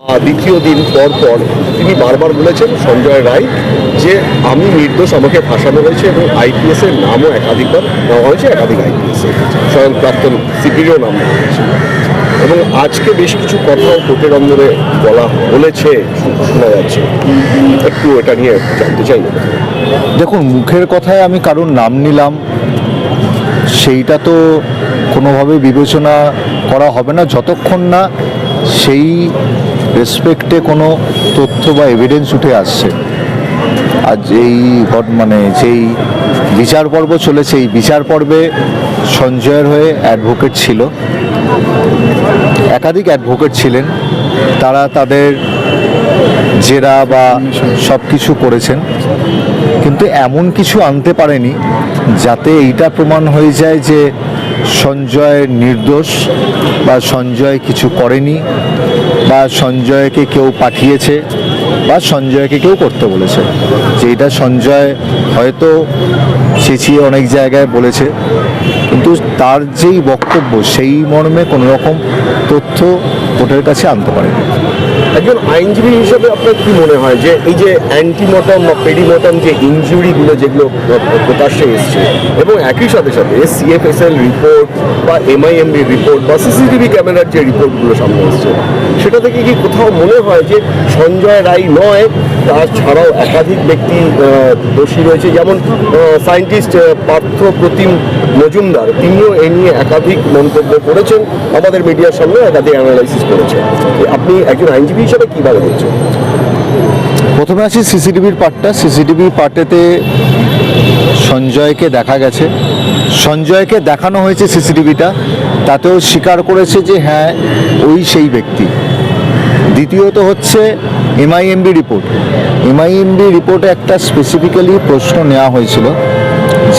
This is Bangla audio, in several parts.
দ্বিতীয় দিন পর পর তিনি বারবার বলেছেন সঞ্জয় রায় যে আমি নির্দোষ, আমাকে ফাঁসানো হয়েছে এবং আইপিএস এর নামও একাধিকবার নেওয়া হয়েছে, একাধিক আইপিএস স্বয়ং প্রাক্তন সিপিরও নাম নেওয়া হয়েছে। এবং আজকে বেশ কিছু কথাও কোর্টের অন্দরে বলা বলেছে, শোনা যাচ্ছে। একটু এটা নিয়ে জানতে চাই। দেখুন, মুখের কথায় আমি কারোর নাম নিলাম, সেইটা তো কোনোভাবে বিবেচনা করা হবে না, যতক্ষণ না সেই রেসপেক্টে কোনো তথ্য বা এভিডেন্স উঠে আসছে। আর যেই মানে যেই বিচার পর্ব চলেছে, এই বিচার পর্বে সঞ্জয়ের হয়ে অ্যাডভোকেট ছিল। একাধিক অ্যাডভোকেট ছিলেন। তারা তাদের জেরা বা সব কিছু করেছেন। কিন্তু এমন কিছু আনতে পারেনি, যাতে এইটা প্রমাণ হয়ে যায় যে সঞ্জয় নির্দোষ বা সঞ্জয় কিছু করেনি। বা সঞ্জয়কে কেউ পাঠিয়েছে বা সঞ্জয়কে কেউ করতে বলেছে। যে এটা সঞ্জয় হয়তো চেঁচিয়ে অনেক জায়গায় বলেছে, কিন্তু তার যেই বক্তব্য সেই মর্মে কোনো রকম তথ্য কোর্টের কাছে আনতে পারেনি। একজন আইনজীবী হিসেবে আপনার কি মনে হয় যে এই যে অ্যান্টিমোটম বা পেডিমোটম যে ইনজুরিগুলো যেগুলো প্রকাশ্যে এসছে এবং একই সাথে সাথে সিএফএসএল রিপোর্ট বা এমআইএমবি রিপোর্ট বা সিসিটিভি ক্যামেরার যে রিপোর্টগুলো সামনে এসছে সেটা থেকে কি কোথাও মনে হয় যে সঞ্জয় রায় নয়? তার ছাড়াও একাধিক ব্যক্তি দোষী রয়েছে। যেমন সায়েন্টিস্ট পার্থ প্রতিম মজুমদার। তিনিও এ নিয়ে একাধিক মন্তব্য করেছেন। আমাদের মিডিয়ার সামনে একাধিক অ্যানালাইসিস করেছেন। আপনি একজন আইনজীবী হিসাবে কীভাবে বলছেন প্রথমে আসি সিসিটিভির পার্টটা। সিসিটিভি পার্টেতে সঞ্জয়কে দেখা গেছে। সঞ্জয়কে দেখানো হয়েছে সিসিটিভিটা। তাতেও স্বীকার করেছে যে হ্যাঁ ওই সেই ব্যক্তি। দ্বিতীয়ত হচ্ছে এমআইএমবি রিপোর্ট এমআইএমবি রিপোর্টে একটা স্পেসিফিক্যালি প্রশ্ন নেওয়া হয়েছিল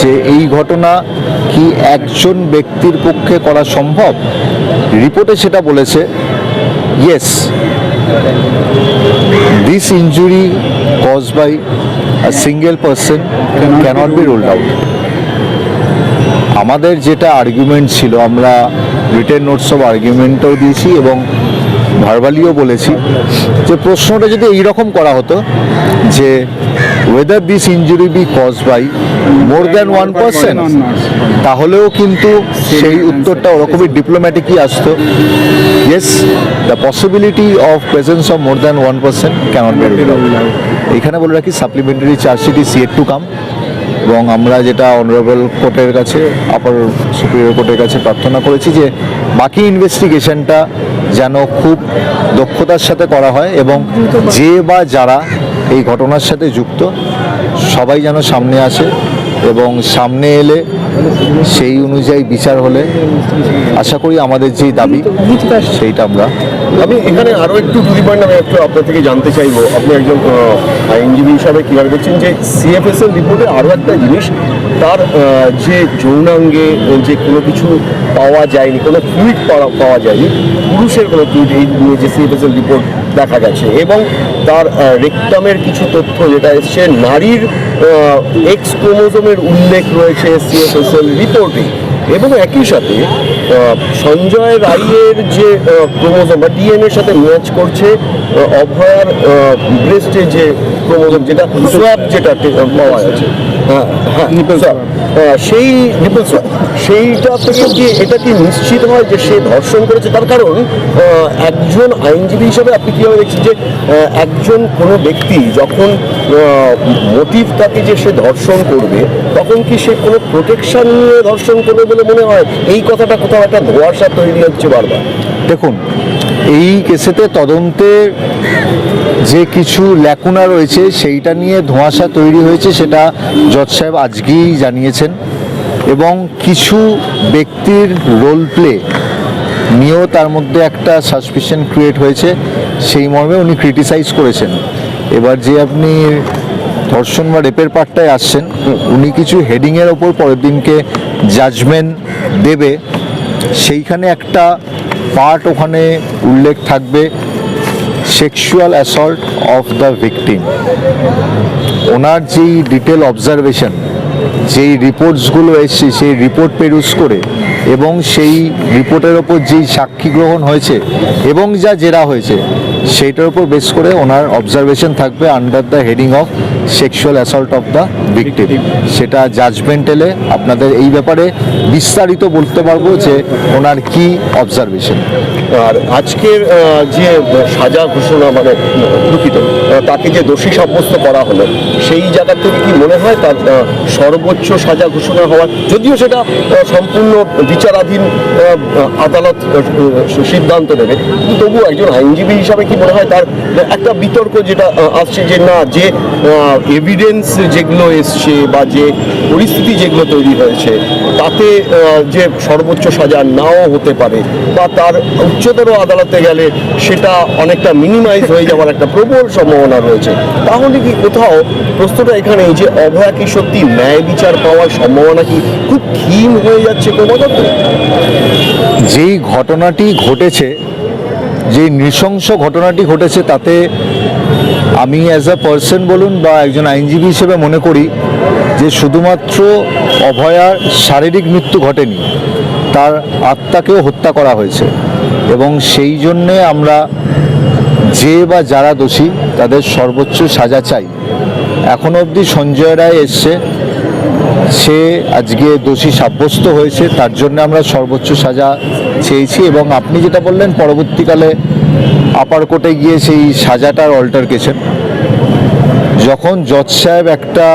যে, এই ঘটনা কি একজন ব্যক্তির পক্ষে করা সম্ভব? রিপোর্টে সেটা বলেছে yes This injury caused by a single person cannot be ruled out. আমাদের যেটা আর্গুমেন্ট ছিল আমরা রিটেন নোটস অফ আর্গুমেন্টও দিয়েছি এবং ভার্বালিও বলেছি যে প্রশ্নটা যদি এইরকম করা হতো যে whether this injury be caused by more than one percent তাহলেও কিন্তু সেই উত্তরটা ওরকমই ডিপ্লোম্যাটিকই আসতো। Yes the possibility of presence of more than one percent cannot be এখানে বলে রাখি supplementary chargesheet is yet to come এবং আমরা যেটা অনারেবল কোর্টের কাছে আপার সুপ্রিয়র কোর্টের কাছে প্রার্থনা করেছি যে বাকি ইনভেস্টিগেশনটা যেন খুব দক্ষতার সাথে করা হয় এবং যে বা যারা এই ঘটনার সাথে যুক্ত। সবাই যেন সামনে আসে এবং সামনে এলে সেই অনুযায়ী বিচার হলে আশা করি আমাদের যে দাবি, সেইটা আমরা আমি এখানে আরও একটু টু দি পয়েন্ট আমি একটু আপনার থেকে জানতে চাইব। আপনি একজন আইনজীবী হিসাবে কীভাবে দেখছেন যে সিএফএসএল রিপোর্টে আরও একটা জিনিস, তার যে যৌনাঙ্গে যে কোনো কিছু পাওয়া যায়নি, কোনো ফ্লুইড পাওয়া যায়নি, পুরুষের কোনো ফ্লুইড এই নিয়ে যে সিএফএসএল রিপোর্ট দেখা গেছে এবং তার রেকটামের কিছু তথ্য যেটা এসছে, নারীর এক্স ক্রোমোজোমের উল্লেখ রয়েছে সিএফএসএল রিপোর্টে এবং একই সাথে সঞ্জয় রায়ের যে ক্রোমোজোম বা ডিএনএর সাথে ম্যাচ করছে অভয়ার ব্রেস্টে যে ক্রোমোজোম যেটা সোয়াব যেটা পাওয়া যাচ্ছে। হ্যাঁ হ্যাঁ সেই নিপল সেইটা থেকে কি এটা কি নিশ্চিত হয় যে সে ধর্ষণ করেছে? তার কারণ একজন আইনজীবী হিসেবে আপনি কীভাবে দেখছেন যে একজন কোনো ব্যক্তি যখন মোটিভ থাকে যে সে ধর্ষণ করবে তখন কি সে কোনো প্রোটেকশন নিয়ে ধর্ষণ করবে বলে মনে হয়? এই কথাটা কোথাও একটা ধোয়াশা তৈরি হচ্ছে বারবার। দেখুন এই কেসেতে তদন্তে যে কিছু ল্যাকুনা রয়েছে, সেইটা নিয়ে ধোঁয়াশা তৈরি হয়েছে, সেটা জজ সাহেব আজকেই জানিয়েছেন। এবং কিছু ব্যক্তির রোল প্লে নিয়েও তার মধ্যে একটা সাসপিশন ক্রিয়েট হয়েছে, সেই মর্মে উনি ক্রিটিসাইজ করেছেন। এবার যে আপনি ধর্ষণ বা রেপের পার্টটায় আসছেন, উনি কিছু হেডিংয়ের ওপর পরের দিনকে জাজমেন্ট দেবে, সেইখানে একটা পার্ট ওখানে উল্লেখ থাকবে sexual assault of the victim ওনার যেই ডিটেল অবজারভেশন যেই রিপোর্টসগুলো এসছে, সেই রিপোর্ট পেরুস করে এবং সেই রিপোর্টের ওপর যেই সাক্ষী গ্রহণ হয়েছে এবং যা জেরা হয়েছে সেইটার উপর বেস করে ওনার অবজারভেশন থাকবে under the heading of sexual assault of the victim সেটা জাজমেন্ট এলে আপনাদের এই ব্যাপারে বিস্তারিত বলতে পারব যে ওনার কি অবজারভেশন আর আজকের যে সাজা ঘোষণা মানে দুঃখিত তাকে যে দোষী সাব্যস্ত করা হলো সেই জায়গা থেকে কি মনে হয় তার সর্বোচ্চ সাজা ঘোষণা হওয়ার যদিও সেটা সম্পূর্ণ বিচারাধীন আদালত সিদ্ধান্ত নেবে কিন্তু তবুও একজন আইনজীবী হিসাবে কি মনে হয় তার একটা বিতর্ক যেটা আসছে যে না, যে এভিডেন্স যেগুলো এসছে বা যে পরিস্থিতি যেগুলো তৈরি হয়েছে, তাতে যে সর্বোচ্চ সাজা নাও হতে পারে বা তার উচ্চতর আদালতে গেলে সেটা অনেকটা মিনিমাইজ হয়ে যাওয়ার একটা প্রবল সম্ভাবনা রয়েছে। তাহলে কি কোথাও প্রশ্নটা এখানে যে অভয়া কি সত্যি ন্যায় বিচার পাওয়ার সম্ভাবনা কি খুব ক্ষীণ হয়ে যাচ্ছে ক্রমাগত যেই ঘটনাটি ঘটেছে যে নৃশংস ঘটনাটি ঘটেছে তাতে আমি অ্যাজ আ পার্সন বলুন বা একজন আইনজীবী হিসেবে মনে করি যে শুধুমাত্র অভয়ার শারীরিক মৃত্যু ঘটেনি, তার আত্মাকেও হত্যা করা হয়েছে এবং সেই জন্যে আমরা যে বা যারা দোষী তাদের সর্বোচ্চ সাজা চাই। এখনও অবধি সঞ্জয় রায় এসছে, সে আজকে দোষী সাব্যস্ত হয়েছে, তার জন্য আমরা সর্বোচ্চ সাজা চেয়েছি এবং আপনি যেটা বললেন, পরবর্তীকালে আপার কোর্টে গিয়ে সেই সাজাটার অল্টারকেশন যখন জজ সাহেব একটা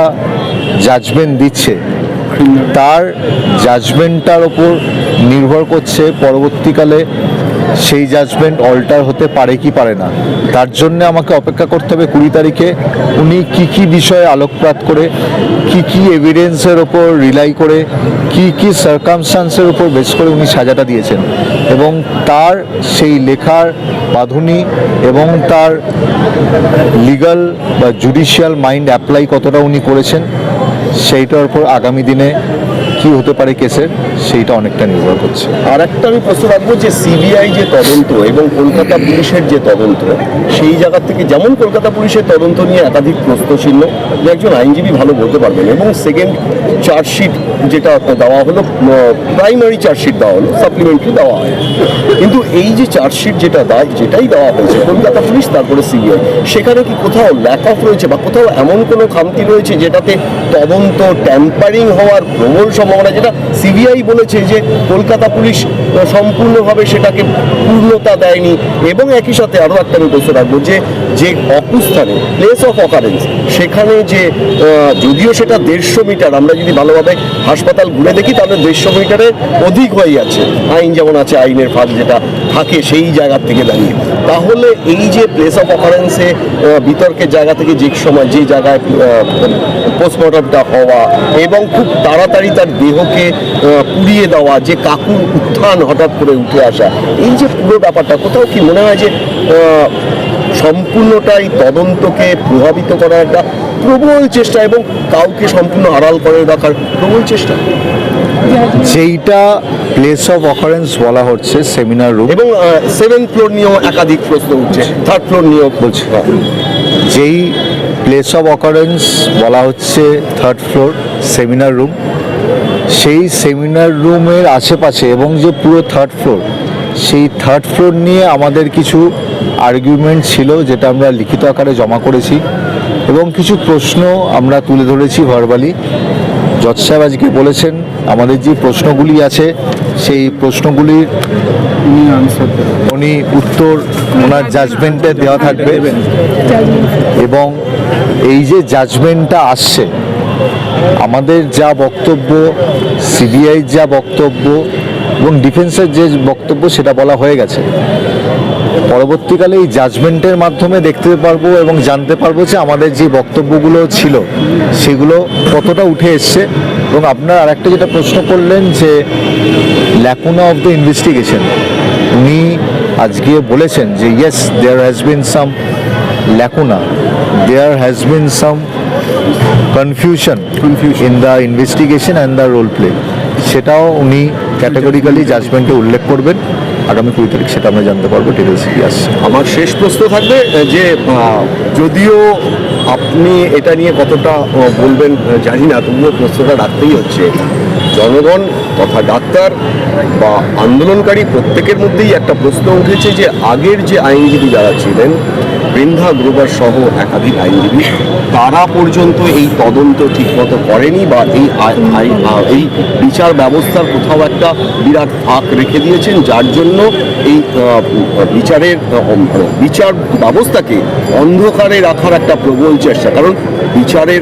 জাজমেন্ট দিচ্ছে, তার জাজমেন্টটার ওপর নির্ভর করছে পরবর্তীকালে সেই জাজমেন্ট অল্টার হতে পারে কি পারে না। তার জন্য আমাকে অপেক্ষা করতে হবে কুড়ি তারিখে উনি কি কি বিষয়ে আলোকপাত করে, কি কি এভিডেন্সের ওপর রিলাই করে, কি কি সার্কামস্টান্সের উপর বেস করে উনি সাজাটা দিয়েছেন। এবং তার সেই লেখার বাঁধুনি এবং তার লিগাল বা জুডিশিয়াল মাইন্ড অ্যাপ্লাই কতটা উনি করেছেন, সেইটার উপর আগামী দিনে কি হতে পারে কেসের, সেইটা অনেকটা নির্ভর করছে। আর একটা আমি প্রশ্ন রাখব যে সিবিআই যে তদন্ত এবং কলকাতা পুলিশের যে তদন্ত, সেই জায়গা থেকে যেমন কলকাতা পুলিশের তদন্ত নিয়ে একাধিক প্রশ্নচিহ্ন যে একজন আইনজীবী ভালো বলতে পারবেন এবং সেকেন্ড চার্জশিট যেটা দেওয়া হলো প্রাইমারি চার্জশিট দেওয়া হলো সাপ্লিমেন্টারি দেওয়া হয়। কিন্তু এই যে চার্জশিট যেটা দেয়, যেটাই দেওয়া হয়েছে, কলকাতা পুলিশ, তারপরে সিবিআই, সেখানে কি কোথাও ল্যাক অফ রয়েছে বা কোথাও এমন কোনো খামতি রয়েছে যেটাতে তদন্ত ট্যাম্পারিং হওয়ার প্রবল সম্ভাবনা, যেটা সিবিআই বলেছে যে কলকাতা পুলিশ সম্পূর্ণভাবে সেটাকে পূর্ণতা দেয়নি। এবং একই সাথে আরও একটা আমি প্রশ্ন রাখব যে যে অকুস্থানে প্লেস অফ অকারেন্স সেখানে যে যদিও সেটা দেড়শো মিটার, আমরা যদি ভালোভাবে হাসপাতাল ঘুরে দেখি, তাহলে দেড়শো মিটারের অধিক হয়ে যাচ্ছে আইন যেমন আছে, আইনের ফাঁক যেটা থাকে, সেই জায়গার থেকে দাঁড়িয়ে। তাহলে এই যে প্লেস অফ অকারেন্সে বিতর্কের জায়গা থেকে যে সময়, যে জায়গায় পোস্টমর্টমটা হওয়া এবং খুব তাড়াতাড়ি তার দেহকে পুড়িয়ে দেওয়া যে কাকুর উত্থান হঠাৎ করে উঠে আসা এই যে পুরো ব্যাপারটা কোথাও কি মনে হয় যে সম্পূর্ণটাই তদন্তকে প্রভাবিত করার একটা প্রবল চেষ্টা এবং কাউকে সম্পূর্ণ আড়াল করে রাখার প্রবল চেষ্টা? যেইটা প্লেস অফ অকারেন্স বলা হচ্ছে সেমিনার রুম এবং সেভেন ফ্লোর নিয়েও একাধিক প্রশ্ন উঠছে থার্ড ফ্লোর নিয়েও বলছি যেই প্লেস অফ অকারেন্স বলা হচ্ছে থার্ড ফ্লোর সেমিনার রুম সেই সেমিনার রুমের আশেপাশে এবং যে পুরো থার্ড ফ্লোর সেই থার্ড ফ্লোর নিয়ে আমাদের কিছু আর্গুমেন্ট ছিল যেটা আমরা লিখিত আকারে জমা করেছি এবং কিছু প্রশ্ন আমরা তুলে ধরেছি ভার্বালি জজ সাহেব আজকে বলেছেন, আমাদের যে প্রশ্নগুলি আছে, সেই প্রশ্নগুলির উনি উত্তর, ওনার জাজমেন্টে দেওয়া থাকবে। এবং এই যে জাজমেন্টটা আসছে, আমাদের যা বক্তব্য সিবিআই যা বক্তব্য এবং ডিফেন্সের যে বক্তব্য, সেটা বলা হয়ে গেছে। পরবর্তীকালে এই জাজমেন্টের মাধ্যমে দেখতে পারব এবং জানতে পারব যে আমাদের যে বক্তব্যগুলো ছিল সেগুলো কতটা উঠে এসছে। এবং আপনার আরেকটা যেটা প্রশ্ন করলেন যে ল্যাকুনা অফ দ্য ইনভেস্টিগেশন উনি আজকে বলেছেন যে yes there has been some lacuna there has been some confusion in the investigation and the role play সেটাও উনি ক্যাটাগরিক্যালি জাজমেন্টে উল্লেখ করবেন। আগামী কুড়ি তারিখ সেটা আমরা জানতে পারব ডিটেলস কি আসছে আমার শেষ প্রশ্ন থাকবে যে যদিও আপনি এটা নিয়ে কতটা বলবেন জানি না, তবুও প্রশ্নটা রাখতেই হচ্ছে। জনগণ তথা ডাক্তার বা আন্দোলনকারী প্রত্যেকের মধ্যেই একটা প্রশ্ন উঠেছে যে, আগের যে আইনজীবী যারা ছিলেন বৃন্ধা গ্রোভার সহ একাধিক আইনজীবী, তারা পর্যন্ত এই তদন্ত ঠিকমতো করেনি বা এই এই বিচার ব্যবস্থার কোথাও একটা বিরাট ফাঁক রেখে দিয়েছেন, যার জন্য এই বিচারের বিচার ব্যবস্থাকে অন্ধকারে রাখার একটা প্রবল চেষ্টা। কারণ বিচারের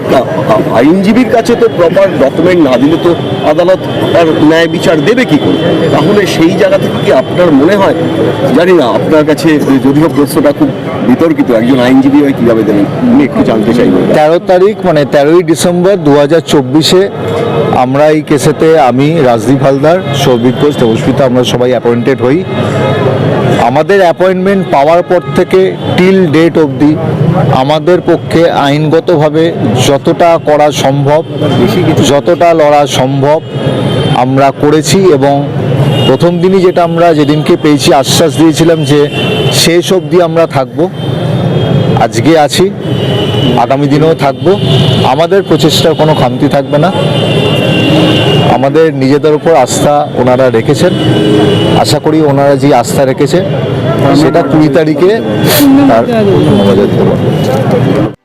আইনজীবীর কাছে তো প্রপার ডকুমেন্ট না দিলে তো আদালত আর ন্যায় বিচার দেবে কি করে? তাহলে সেই জায়গা থেকে কি আপনার মনে হয়? জানি না, আপনার কাছে যদিও প্রশ্নটা খুব বিতর্কিত, একজন আইনজীবী হয় কীভাবে দেবেন আমি একটু জানতে চাইব তেরো তারিখ মানে তেরোই ডিসেম্বর দু হাজার চব্বিশে আমরা এই কেসেতে আমি রাজদীপ হালদার, সৌভিক ঘোষ, দেবস্মিতা, আমরা সবাই অ্যাপয়েন্টেড হই। আমাদের অ্যাপয়েন্টমেন্ট পাওয়ার পর থেকে টিল ডেট অবধি আমাদের পক্ষে আইনগতভাবে যতটা করা সম্ভব যতটা লড়া সম্ভব আমরা করেছি এবং প্রথম দিনই যেটা আমরা যেদিনকে পেয়েছি আশ্বাস দিয়েছিলাম যে শেষ অবধি আমরা থাকব। আজকে আছি। আগামী দিনেও থাকব। আমাদের প্রচেষ্টার কোনো খামতি থাকবে না। আমাদের নিজেদের উপর আস্থা ওনারা রেখেছেন। আশা করি ওনারা যে আস্থা রেখেছে সেটা কুড়ি তারিখে তার থাকবে।